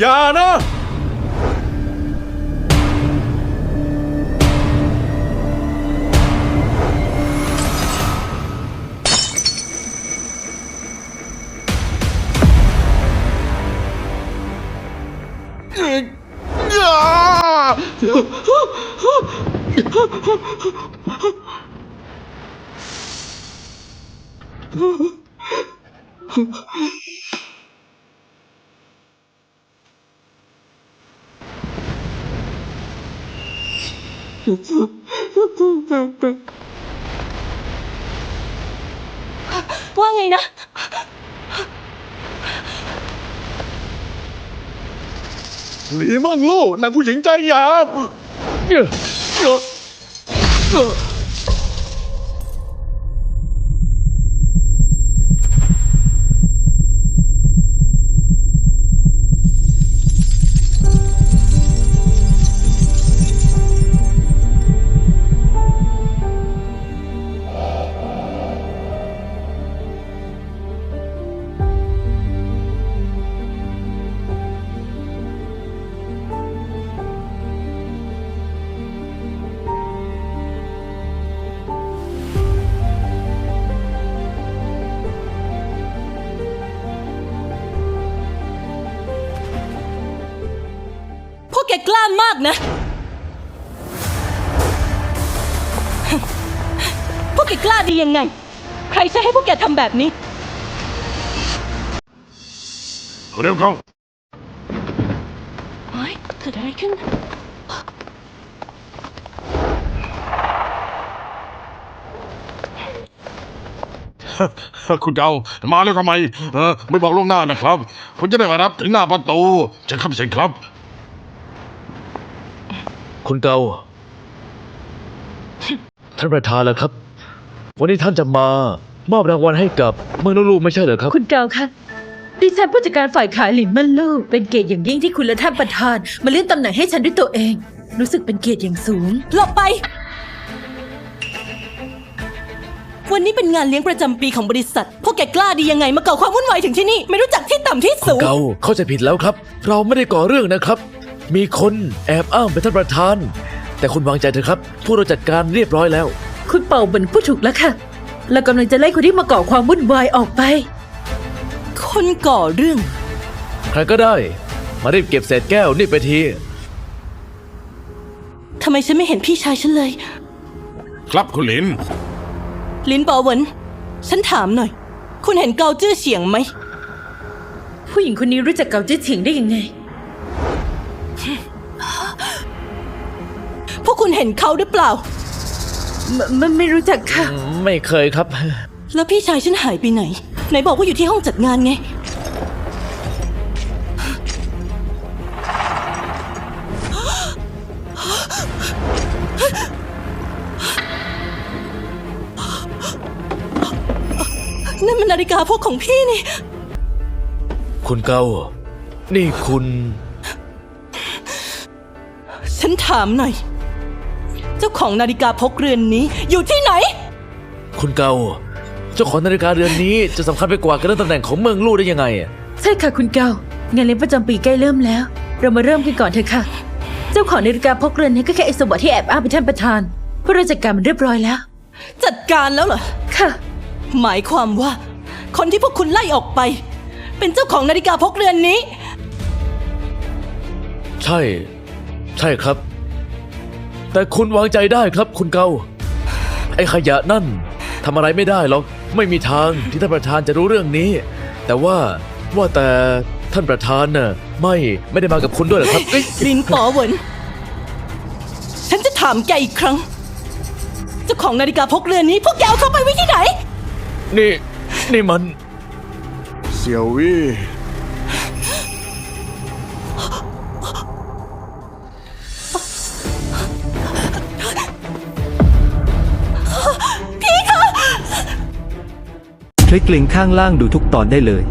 อย่านะ ว่าไงนะ หลีมั่งลู่นางผู้หญิงใจหยาบ แกกล้ามากนะ พวกแกกล้าดียังไง ใครใช้ให้พวกแกทำแบบนี้ เร็วเข้า เฮ้ยเกิดอะไรขึ้น คุณเดามาแล้วทำไม เออ ไม่บอกล่วงหน้านะครับคุณจะได้มารับถึงหน้าประตูเชิญครับเชิญครับ คุณเกา ท่านประธานแล้วครับ วันนี้ท่านจะมามอบรางวัลให้กับเมืองลูกไม่ใช่เหรอครับ คุณเกาคะดิฉันผู้จัดการฝ่ายขายหลินมันลูกเป็นเกียรติอย่างยิ่งที่คุณและท่านประธาน มาเลื่อนตำแหน่งให้ฉันด้วยตัวเอง รู้สึกเป็นเกียรติอย่างสูง หลบไป วันนี้เป็นงานเลี้ยงประจำปีของบริษัท พวกแกกล้าดียังไงมาก่อความวุ่นวายถึงที่นี่ ไม่รู้จักที่ต่ำที่สูง เกาเข้าใจผิดแล้วครับ เราไม่ได้ก่อเรื่องนะครับ มีคนแอบอ้างเป็นท่านประธาน แต่คุณวางใจเถอะครับ พวกเราจัดการเรียบร้อยแล้ว คุณเป่าเหมือนผู้ถูกแล้วค่ะเรากำลังจะไล่คนที่มาก่อความวุ่นวายออกไป คนก่อเรื่อง ใครก็ได้ มารีบเก็บเศษแก้วนี่ไปที ทำไมฉันไม่เห็นพี่ชายฉันเลย ครับคุณหลิน ลินปอเหวินฉันถามหน่อย คุณเห็นเกาจื้อเฉียงไหม ผู้หญิงคนนี้รู้จักเกาจื้อเฉียงได้ยังไง พวกคุณเห็นเขาหรือเปล่าไม่ไม่ไม่รู้จักค่ะ ไม่เคยครับ แล้วพี่ชายฉันหายไปไหน ไหนบอกว่าอยู่ที่ห้องจัดงานไง นั่นมันนาฬิกาพวกของพี่นี่ คุณเกานี่คุณฉั นถามหน่อย เจ้าของนาฬิกาพกเรือนนี้อยู่ที่ไหน คุณเกา เจ้าของนาฬิกาเรือนนี้จะสำคัญไปกว่าการเลื่อนตำแหน่งของเมืองลู่ได้ยังไงอะใช่ค่ะคุณเกางานเลี้ยงประจำปีใกล้เริ่มแล้ว เรามาเริ่มกันก่อนเถอะค่ะ เจ้าของนาฬิกาพกเรือนนี้ก็แค่ไอ้สมบัติที่แอบอ้างเป็นท่านประธานพวกเราจัดการมันเรียบร้อยแล้ว จัดการแล้วเหรอ ค่ะ หมายความว่า คนที่พวกคุณไล่ออกไป เป็นเจ้าของนาฬิกาพกเรือนนี้ ใช่ ใช่ครับ แต่คุณวางใจได้ครับคุณเกาไอ้ขยะนั่นทำอะไรไม่ได้หรอกไม่มีทางที่ท่านประธานจะรู้เรื่องนี้ แต่ว่าว่าแต่ท่านประธานน่ะไม่ไม่ได้มากับคุณด้วยเหรอครับเอ้ยลินปอเหวินฉันจะถามแกอีกครั้ง เจ้าของนาฬิกาพกเรือนนี้ พวกแกเอาเข้าไปไว้ที่ไหน นี่ นี่มัน เสี่ยววี่ ลิกลิงก์ข้างล่างดูทุกตอนได้เลย